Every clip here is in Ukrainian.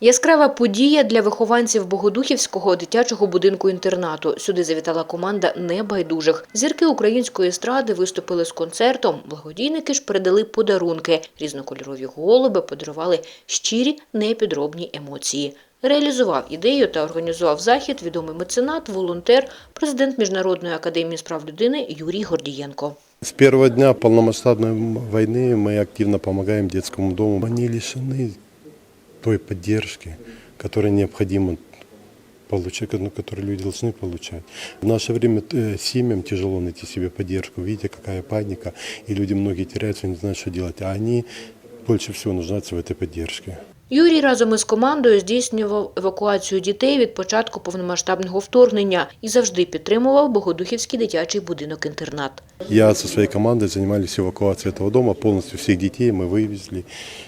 Яскрава подія для вихованців Богодухівського дитячого будинку-інтернату. Сюди завітала команда небайдужих. Зірки української естради виступили з концертом. Благодійники ж передали подарунки. Різнокольорові голуби подарували щирі, непідробні емоції. Реалізував ідею та організував захід відомий меценат, волонтер, президент Міжнародної академії з прав людини Юрій Гордієнко. С первого дня полномасштабной войны мы активно помогаем детскому дому. Они лишены той поддержки, которая необходима получать, ну, которую люди должны получать. В наше время э, семьям тяжело найти себе поддержку. Видите, какая паника, и люди многие теряются, не знают, что делать. А они больше всего нуждаются в этой поддержке. Юрій разом із командою здійснював евакуацію дітей від початку повномасштабного вторгнення і завжди підтримував Богодухівський дитячий будинок-інтернат. Я со своей командой занимались эвакуацией этого дома. Полностью всех детей мы вывезли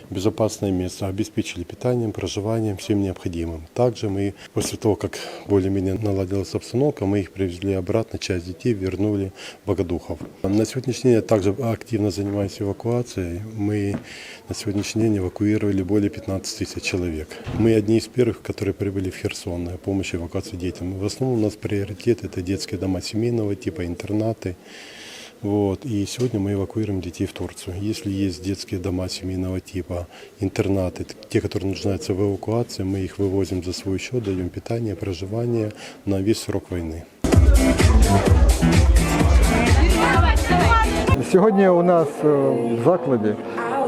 в безопасное место, обеспечили питанием, проживанием, всем необходимым. Также мы, после того, как более-менее наладилась обстановка, мы их привезли обратно, часть детей вернули в Богодухов. На сегодняшний день я также активно занимаюсь эвакуацией. Мы на сегодняшний день эвакуировали более 15 тысяч человек. Мы одни из первых, которые прибыли в Херсон на помощь эвакуации детям. В основном у нас приоритет – это детские дома семейного типа, интернаты. Вот. И сегодня мы эвакуируем детей в Турцию. Если есть детские дома семейного типа, интернаты, те, которые нуждаются в эвакуации, мы их вывозим за свой счет, даем питание, проживание на весь срок войны. Сьогодні у нас е, в закладі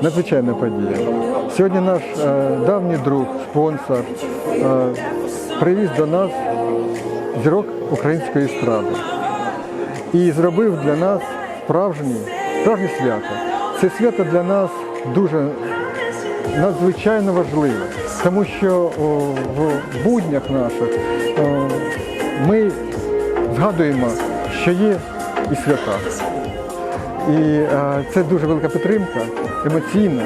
надзвичайна подія. Сьогодні наш е, давній друг, спонсор е, привіз до нас зірок української естради і зробив для нас справжнє, справжнє свято. Це свято для нас дуже надзвичайно важливе, тому що в буднях наших ми згадуємо, що є і свята. І е, це дуже велика підтримка, емоційна,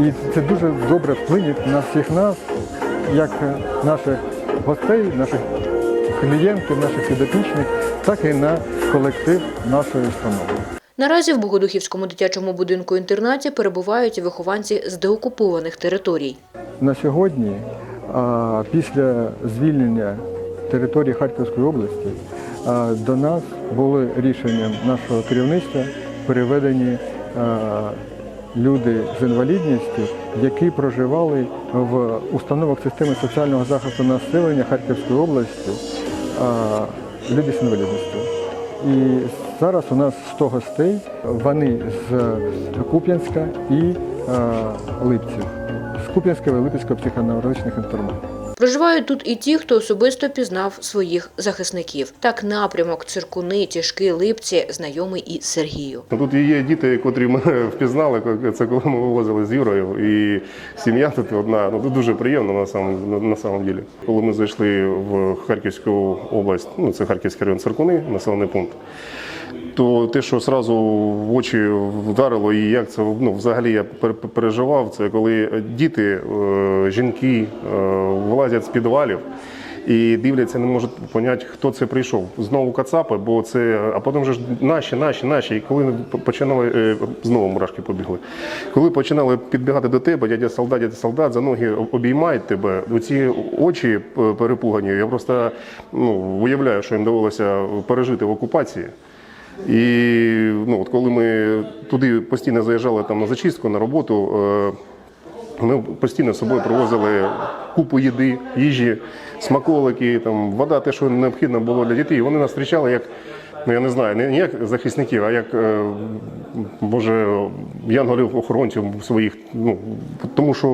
і це дуже добре вплине на всіх нас, як наших гостей, наших клієнтів, наших підопічних, так і на колектив нашої установи. Наразі в Богодухівському дитячому будинку-інтернаті перебувають вихованці з деокупованих територій. На сьогодні, після звільнення території Харківської області, до нас були рішенням нашого керівництва переведені люди з інвалідністю, які проживали в установах системи соціального захисту населення Харківської області, люди з інвалідністю. І зараз у нас 100 гостей, вони з Куп'янська і Липців, з Куп'янського і Липецького психоневрологічних інтернатів. Проживають тут і ті, хто особисто пізнав своїх захисників. Так напрямок циркуни, тяжки, липці знайомий і Сергію. Ну, Тут є діти, котрі мене впізнали, це коли ми вивозили з Юрою. І сім'я тут одна. Ну тут дуже приємно на самом, на самом ділі. Коли ми зайшли в Харківську область, ну це Харківський район Циркуни, населений пункт. То те, що одразу в очі вдарило, і як це ну, взагалі я пер- переживав, це коли діти, е, жінки е, вилазять з підвалів і дивляться, не можуть поняти, хто це прийшов. Знову кацапи, бо це, а потім вже ж наші, наші, наші. І коли починали е, знову мурашки побігли. Коли починали підбігати до тебе, дядя солдат, дядя солдат, за ноги обіймають тебе. Оці очі е, перепугані. Я просто ну, уявляю, що їм довелося пережити в окупації. І ну, от коли ми туди постійно заїжджали там на зачистку, на роботу, е, ми постійно з собою привозили купу їди, їжі, смаколики, там, вода, те, що необхідно було для дітей. Вони нас зустрічали як, ну я не знаю, не як захисників, а як, е, може, янголів-охоронців своїх. Ну, тому що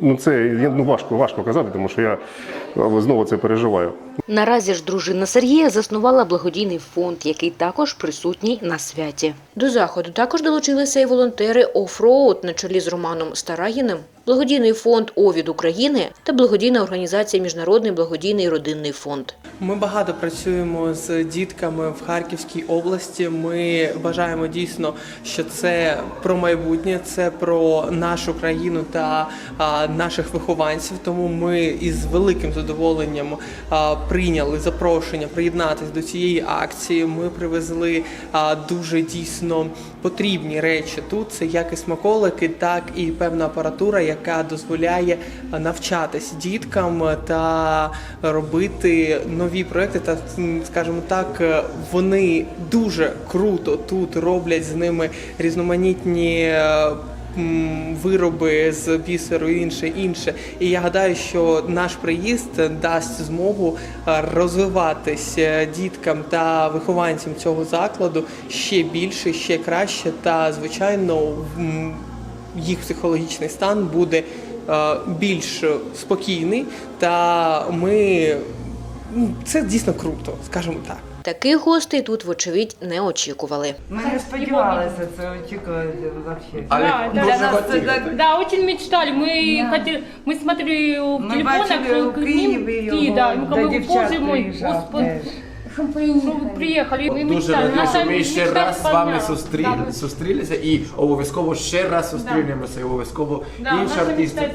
ну, це ну, важко, важко казати, тому що я е, знову це переживаю. Наразі ж дружина Сергія заснувала благодійний фонд, який також присутній на святі. До заходу також долучилися і волонтери офроуд на чолі з Романом Старагіним, благодійний фонд ОВІД України та благодійна організація Міжнародний благодійний родинний фонд. Ми багато працюємо з дітками в Харківській області. Ми вважаємо дійсно, що це про майбутнє, це про нашу країну та наших вихованців. Тому ми із великим задоволенням прийняли запрошення приєднатися до цієї акції. Ми привезли дуже дійсно потрібні речі тут. Це як і смаколики, так і певна апаратура, яка дозволяє навчатись діткам та робити нові проекти. Та скажімо так, вони дуже круто тут роблять з ними різноманітні. е, Вироби з бісеру інше інше, і я гадаю, що наш приїзд дасть змогу е, розвиватись е, діткам та вихованцям цього закладу ще більше, ще краще, та звичайно їх психологічний стан буде е, більш спокійний. Та ми м, це дійсно круто, скажімо так. Таких гостей тут, вочевидь, не очікували. Ми не сподівалися це очікувати взагалі. Але Да, да. дуже Для нас це хотіли. так Да, очень мечтали. Мы Да. хотели, мы смотрели в Ми телефонах, бачили у к ним Києві идти, його, да, и мы до как бы, дівчат боже мой, приїжджав господи, что вы приехали. Мы Дуже мечтали, наша що ми ще мечта раз з вами исполнялась. зустрі... Да, зустрілися і обов'язково ще раз зустрінемося, і обов'язково да, інші наша мечта артисти.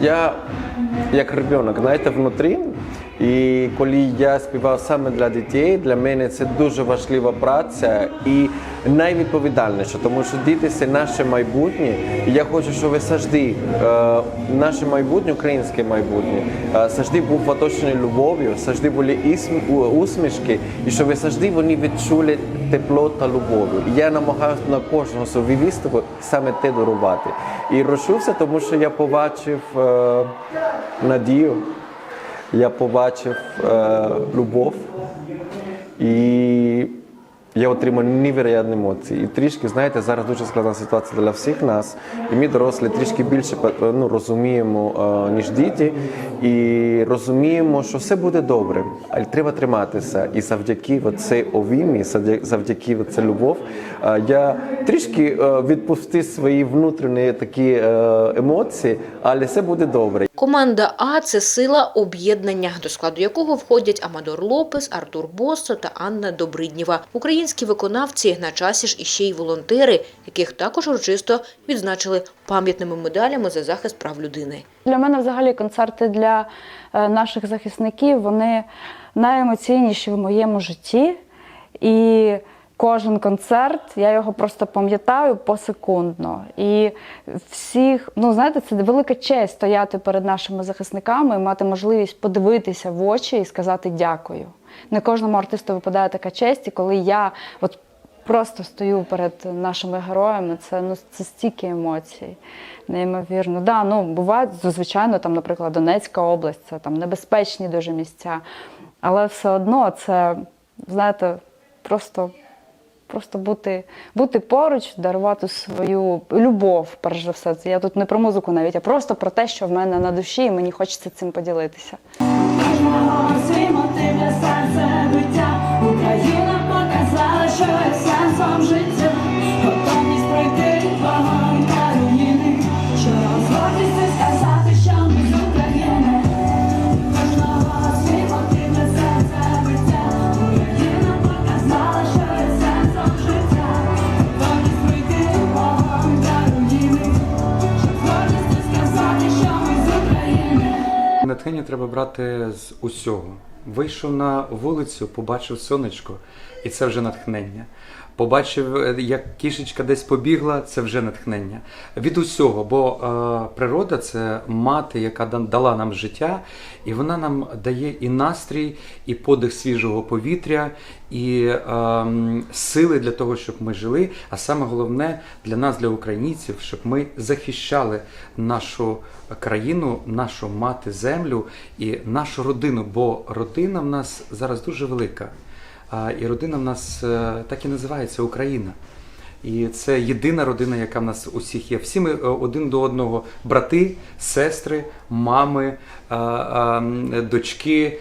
Я як ребенок, знаєте, внутрі. І коли я співав саме для дітей, для мене це дуже важлива праця і найвідповідальніше, тому що діти це наше майбутнє. І я хочу, щоб ви завжди е, наше майбутнє, українське майбутнє, е, завжди був оточений любов'ю, завжди були усмішки, і щоб завжди вони відчули тепло та любов'ю. Я намагаюся на кожного свого виступу саме те дарувати. І розчувся, тому що я побачив е, надію, я побачив е, любов і я отримав невероятні емоції. І трішки, знаєте, зараз дуже складна ситуація для всіх нас. І ми дорослі трішки більше ну, розуміємо, е, ніж діти, і розуміємо, що все буде добре, але треба триматися. І завдяки цій овімі, завдяки цій любов, е, я трішки е, відпустив свої внутрішні такі емоції, але все буде добре. Команда А це сила об'єднання, до складу якого входять Амадор Лопес, Артур Боссо та Анна Добриднєва. Українські виконавці на часі ж іще й волонтери, яких також урочисто відзначили пам'ятними медалями за захист прав людини. Для мене взагалі концерти для е, наших захисників вони найемоційніші в моєму житті. І кожен концерт, я його просто пам'ятаю посекундно. І всіх, ну знаєте, це велика честь стояти перед нашими захисниками і мати можливість подивитися в очі і сказати дякую. Не кожному артисту випадає така честь, і коли я от просто стою перед нашими героями. Це ну це стільки емоцій, неймовірно. Да, ну бувають звичайно, там, наприклад, Донецька область, це там небезпечні дуже місця. Але все одно це, знаєте, просто. Просто бути, бути поруч, дарувати свою любов, перш за все. Я тут не про музику навіть, а просто про те, що в мене на душі, і мені хочеться цим поділитися. Показала, що сенсом життя брати з усього. Вийшов на вулицю, побачив сонечко, і це вже натхнення. Побачив, е, як кішечка десь побігла, це вже натхнення. Від усього, бо е, природа це мати, яка дала нам життя, і вона нам дає і настрій, і подих свіжого повітря, і е, сили для того, щоб ми жили. А саме головне для нас, для українців, щоб ми захищали нашу країну, нашу мати землю і нашу родину. Бо родина в нас зараз дуже велика. І родина в нас е, так і називається Україна. І це єдина родина, яка в нас усіх є. Всі ми е, один до одного брати, сестри, мами, е, дочки,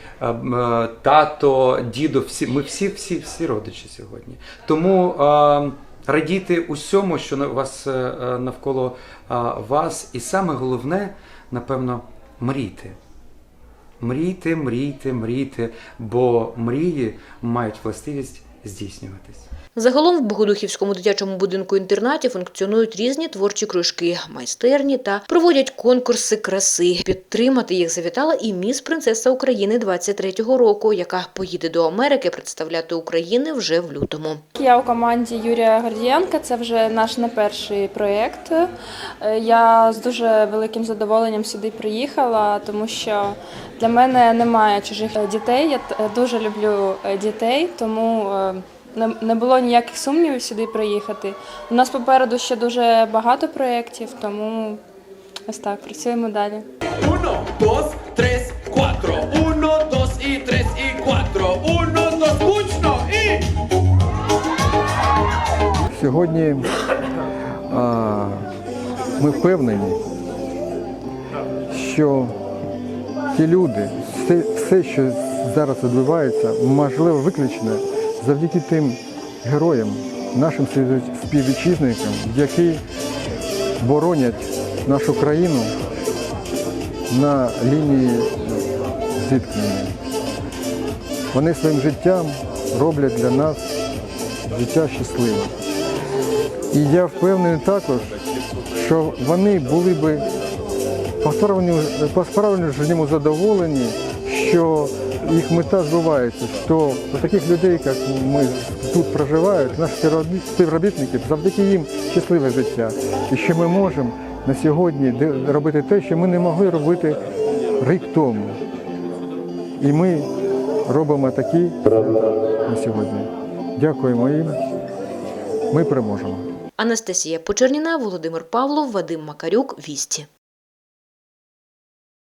тато, дідо. Всі ми всі, всі, всі родичі сьогодні. Тому радійте усьому, що на вас навколо вас, і саме головне, напевно, мрійте. Мрійте, мрійте, мрійте, бо мрії мають властивість здійснюватись. Загалом в Богодухівському дитячому будинку-інтернаті функціонують різні творчі кружки, майстерні та проводять конкурси краси. Підтримати їх завітала і міс принцеса України 23-го року, яка поїде до Америки представляти Україну вже в лютому. Я у команді Юрія Гордієнка. Це вже наш не перший проєкт. Е, Я з дуже великим задоволенням сюди приїхала, тому що для мене немає чужих е, дітей. Я дуже люблю е, дітей, тому не- не було ніяких сумнівів сюди приїхати. У нас попереду ще дуже багато проєктів, тому ось так працюємо далі. Uno, dos, tres, cuatro. Uno, dos y tres y cuatro. Uno, dos, гучно і... Сьогодні а, ми впевнені, що ті люди, все, все, що зараз відбувається, можливо виключно завдяки тим героям, нашим спів- співвітчизникам, які боронять нашу країну на лінії зіткнення. Вони своїм життям роблять для нас життя щасливим. І я впевнений також, що вони були би по-справжньому по-справжньому задоволені, що їх мета збувається, що до таких людей, як ми тут проживають, наші співробітники, завдяки їм щасливе життя. І що ми можемо на сьогодні робити те, що ми не могли робити рік тому. І ми робимо такі на сьогодні. Дякуємо їм. Ми переможемо. Анастасія Почерніна, Володимир Павлов, Вадим Макарюк, Вісті.